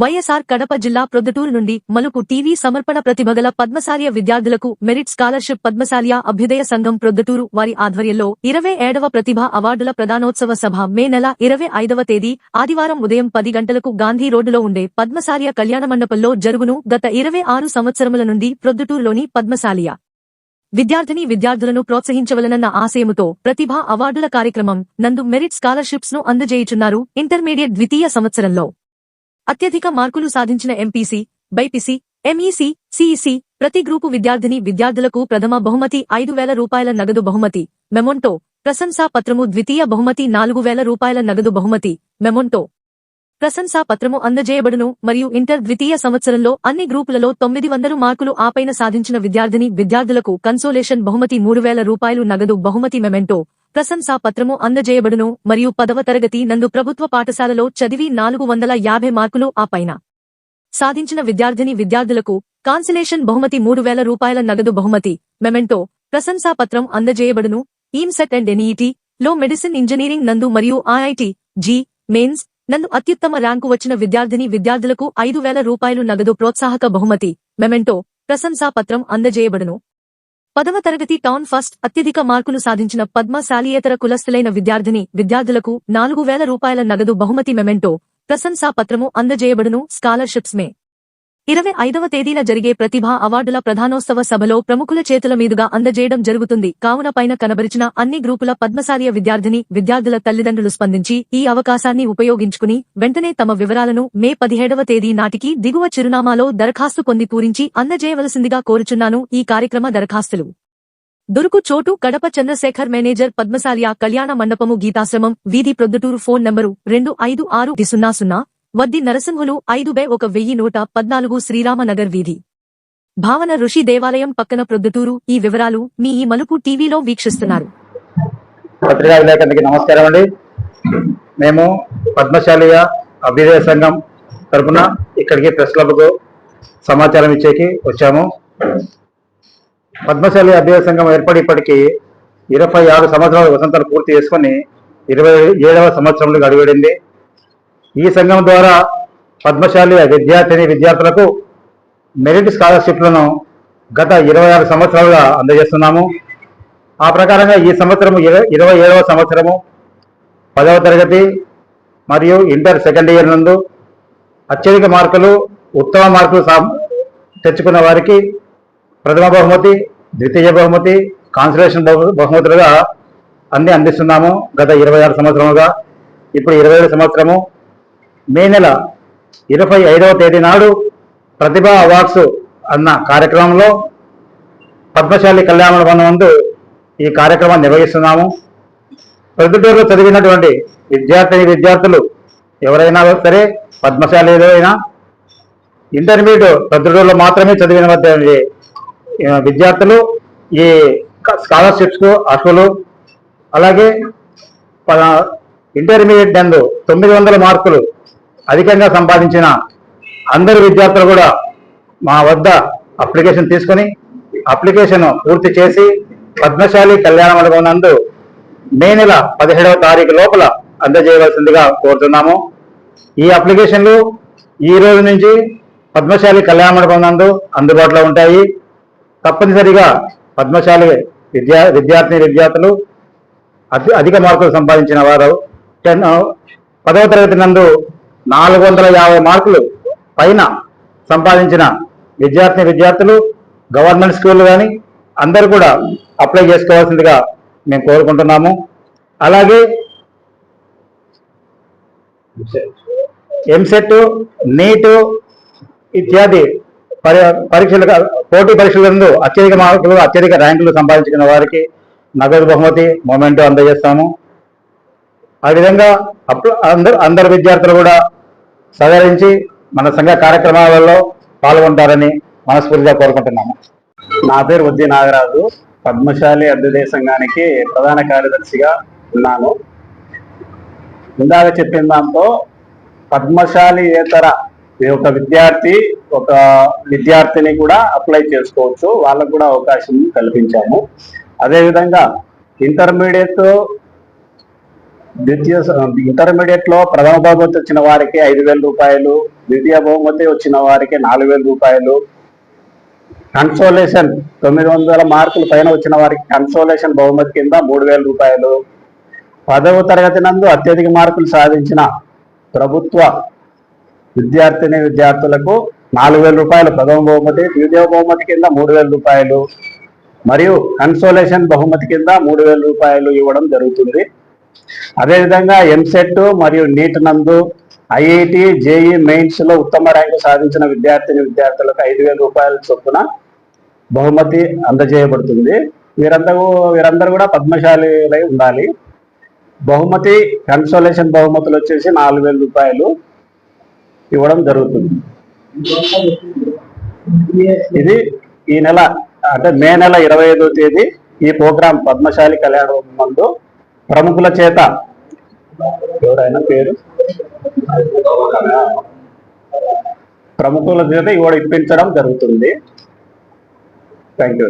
వైఎస్ఆర్ కడప జిల్లా ప్రొద్దుటూరు నుండి మలుపు టీవీ సమర్పణ ప్రతిభగల పద్మశాల్య విద్యార్థులకు మెరిట్ స్కాలర్షిప్ పద్మశాల్య అభ్యుదయ సంఘం ప్రొద్దుటూరు వారి ఆధ్వర్యంలో ఇరవై ఏడవ ప్రతిభ అవార్డుల ప్రదానోత్సవ సభ మే నెల ఇరవై ఐదవ తేదీ ఆదివారం ఉదయం పది గంటలకు గాంధీ రోడ్డులో ఉండే పద్మశాల్య కళ్యాణ మండపంలో జరుగును గత ఇరవై ఆరు సంవత్సరముల నుండి ప్రొద్దుటూరులోని పద్మశాలియ. విద్యార్థిని విద్యార్థులను ప్రోత్సహించవలనన్న ఆశయముతో ప్రతిభా అవార్డుల కార్యక్రమం నందు మెరిట్ స్కాలర్షిప్స్ను అందజేయుచున్నారు ఇంటర్మీడియట్ ద్వితీయ సంవత్సరంలో. అత్యధిక మార్కులు సాధించిన ఎంపీసీ బైపీసీ ఎంఈసీ సిఈసీ ప్రతి గ్రూపు విద్యార్థిని విద్యార్థులకు ప్రథమ బహుమతి ఐదు వేల రూపాయల నగదు బహుమతి. మెమొంటో ప్రశంసా పత్రము ద్వితీయ బహుమతి నాలుగు వేల రూపాయల నగదు బహుమతి. మెమొంటో. ప్రశంసా పత్రము అందజేయబడును మరియు ఇంటర్ ద్వితీయ సంవత్సరంలో అన్ని గ్రూపులలో తొమ్మిది వందలు మార్కులు ఆపైన సాధించిన విద్యార్థిని విద్యార్థులకు కన్సోలేషన్ బహుమతి మూడు వేల రూపాయలు నగదు బహుమతి మెమెంటో. ప్రశంసా పత్రము అందజేయబడును మరియు పదవ తరగతి నందు ప్రభుత్వ పాఠశాలలో చదివి నాలుగు వందల యాభై మార్కులు ఆ పైన. సాధించిన విద్యార్థిని విద్యార్థులకు కాన్సిలేషన్ బహుమతి మూడు వేల రూపాయల నగదు బహుమతి మెమెంటో ప్రశంసా పత్రం అందజేయబడును. ఈమ్సెట్ అండ్ ఎన్ఈటి లో మెడిసిన్ ఇంజనీరింగ్ నందు మరియు ఐఐటి జి మెయిన్స్ నందు అత్యుత్తమ ర్యాంకు వచ్చిన విద్యార్థిని విద్యార్థులకు ఐదు వేల రూపాయలు నగదు ప్రోత్సాహక బహుమతి మెమెంటో ప్రశంసా పత్రం అందజేయబడును. పదవ తరగతి టౌన్ ఫస్ట్ అత్యధిక మార్కులు సాధించిన పద్మశాలియేతర కులస్తులైన విద్యార్థిని విద్యార్థులకు నాలుగు వేల రూపాయల నగదు బహుమతి మెమెంటో ప్రశంసా పత్రము అందజేయబడును స్కాలర్షిప్స్ మే. ఇరవై ఐదవ తేదీన జరిగే ప్రతిభా అవార్డుల ప్రధానోత్సవ సభలో ప్రముఖుల చేతుల మీదుగా అందజేయడం జరుగుతుంది. కావున పైన కనబరిచిన అన్ని గ్రూపుల పద్మశాలియ విద్యార్థిని విద్యార్థుల తల్లిదండ్రులు స్పందించి ఈ అవకాశాన్ని ఉపయోగించుకుని వెంటనే తమ వివరాలను మే పదిహేడవ తేదీ నాటికి దిగువ చిరునామాలో దరఖాస్తు పొంది పూరించి అందజేయవలసిందిగా కోరుచున్నాను ఈ కార్యక్రమ దరఖాస్తులు. దొరుకు చోటు కడప చంద్రశేఖర్ మేనేజర్ పద్మశాలియా కళ్యాణ మండపము గీతాశ్రమం వీధి ప్రొద్దుటూరు ఫోన్ నంబరు రెండు ఐదు ఆరు సున్నా సున్నా వద్ది నరసింహులు ఐదు బే ఒక వెయ్యి నూట పద్నాలుగు శ్రీరామనగర్ వీధి. భావన ఋషి దేవాలయం పక్కన ప్రొద్దుటూరు. ఈ వివరాలు మీ ఈ మలుపు టీవీలో వీక్షిస్తున్నారు. పత్రికా విలేకరులకి నమస్కారం అండి. మేము పద్మశాలియ అభ్యుదయ సంఘం తరపున ఇక్కడికి ప్రెస్ క్లబ్కు సమాచారం ఇచ్చేకి వచ్చాము. పద్మశాలి అభ్యుదయ సంఘం ఏర్పడి ఇరవై ఆరు సంవత్సరాల వసంతాలు పూర్తి చేసుకొని ఇరవై ఏడవ సంవత్సరంలో అడుగుడింది ఈ సంఘం ద్వారా పద్మశాలి విద్యార్థిని విద్యార్థులకు మెరిట్ స్కాలర్షిప్లను గత ఇరవై ఆరు సంవత్సరాలుగా అందజేస్తున్నాము. ఆ ప్రకారంగా ఈ సంవత్సరం ఇరవై ఏడవ సంవత్సరము పదవ తరగతి మరియు ఇంటర్ సెకండ్ ఇయర్ నందు అత్యధిక మార్కులు ఉత్తమ మార్కులు సా- తెచ్చుకున్న వారికి ప్రథమ బహుమతి ద్వితీయ బహుమతి కాన్సలేషన్ బహుమతులుగా అన్ని అందిస్తున్నాము గత ఇరవై ఆరు సంవత్సరముగా. ఇప్పుడు ఇరవై ఏడు సంవత్సరము మే నెల ఇరవై ఐదవ తేదీ నాడు ప్రతిభా అవార్డ్స్ అన్న కార్యక్రమంలో పద్మశాలి కళ్యాణ మండపం ఈ కార్యక్రమాన్ని నిర్వహిస్తున్నాము. ప్రొద్దుటూరులో చదివినటువంటి విద్యార్థిని విద్యార్థులు ఎవరైనా సరే పద్మశాలి అయినా ఇంటర్మీడియట్ ప్రొద్దుటూరులో మాత్రమే చదివిన విద్యార్థులు ఈ స్కాలర్షిప్స్కు అర్హులు. అలాగే ప- ఇంటర్మీడియట్ నందు తొమ్మిది వందల మార్కులు అధికంగా సంపాదించిన అందరు విద్యార్థులు కూడా మా వద్ద అప్లికేషన్ తీసుకొని అప్లికేషన్ పూర్తి చేసి పద్మశాలి కళ్యాణ మండపం నందు మే నెల పదిహేడవ తారీఖు లోపల అందజేయవలసిందిగా కోరుతున్నాము. ఈ అప్లికేషన్లు ఈ రోజు నుంచి పద్మశాలి కళ్యాణ మండపం నందు అందుబాటులో ఉంటాయి. తప్పనిసరిగా పద్మశాలి విద్యా విద్యార్థిని విద్యార్థులు అతి అధిక మార్కులు సంపాదించిన వారు టెన్ పదవ తరగతి నందు నాలుగు వందల యాభై మార్కులు పైన సంపాదించిన విద్యార్థిని విద్యార్థులు గవర్నమెంట్ స్కూల్ కానీ అందరూ కూడా అప్లై చేసుకోవాల్సిందిగా మేము కోరుకుంటున్నాము. అలాగే ఎంసెట్ నీట్ ఇత్యాది పరీక్షలు పోటీ పరీక్షలందు అత్యధిక మార్కులు అత్యధిక ర్యాంకులు సంపాదించిన వారికి నగదు బహుమతి మొమెంటో అందజేస్తాము. ఆ విధంగా అప్ల అందరు అందరు విద్యార్థులు కూడా సహకరించి మన సంఘ కార్యక్రమాలలో పాల్గొంటారని మనస్ఫూర్తిగా కోరుకుంటున్నాము. నా పేరు ఉద్ది నాగరాజు. పద్మశాలి అభ్యుదయ సంఘానికి ప్రధాన కార్యదర్శిగా ఉన్నాను. ఇందాక చెప్పిన దాంతో పద్మశాలి ఏతర ఈ ఒక విద్యార్థి ఒక విద్యార్థిని కూడా అప్లై చేసుకోవచ్చు. వాళ్ళకు కూడా అవకాశం కల్పించాము. అదేవిధంగా ఇంటర్మీడియట్ ద్వితీయ ఇంటర్మీడియట్లో ప్రథమ బహుమతి వచ్చిన వారికి ఐదు వేల రూపాయలు ద్వితీయ బహుమతి వచ్చిన వారికి నాలుగు వేల రూపాయలు. కన్సోలేషన్ తొమ్మిది వందల మార్కుల పైన వచ్చిన వారికి కన్సోలేషన్ బహుమతి కింద మూడు వేల రూపాయలు. పదవ తరగతి నందు అత్యధిక మార్కులు సాధించిన ప్రభుత్వ విద్యార్థిని విద్యార్థులకు నాలుగు వేల రూపాయలు ప్రథమ బహుమతి ద్వితీయ బహుమతి కింద మూడు వేల రూపాయలు. మరియు కన్సోలేషన్ బహుమతి కింద మూడు వేల రూపాయలు ఇవ్వడం జరుగుతుంది. అదేవిధంగా ఎంసెట్ మరియు నీట్ నందు ఐఐటి జేఈ మెయిన్స్లో ఉత్తమ ర్యాంకు సాధించిన విద్యార్థిని విద్యార్థులకు ఐదు వేల రూపాయల చొప్పున బహుమతి అందజేయబడుతుంది. వీరందరూ వీరందరూ కూడా పద్మశాలిలై ఉండాలి. బహుమతి కన్సోలేషన్ బహుమతులు వచ్చేసి నాలుగు వేల రూపాయలు ఇవ్వడం జరుగుతుంది. ఇది ఈ నెల అంటే మే నెల ఇరవై ఐదో తేదీ ఈ ప్రోగ్రాం పద్మశాలి కళ్యాణ మందు ప్రముఖుల చేత. ఎవరైనా పేరు? ప్రముఖుల చేత ఇవాడు ఇప్పించడం జరుగుతుంది. Thank you.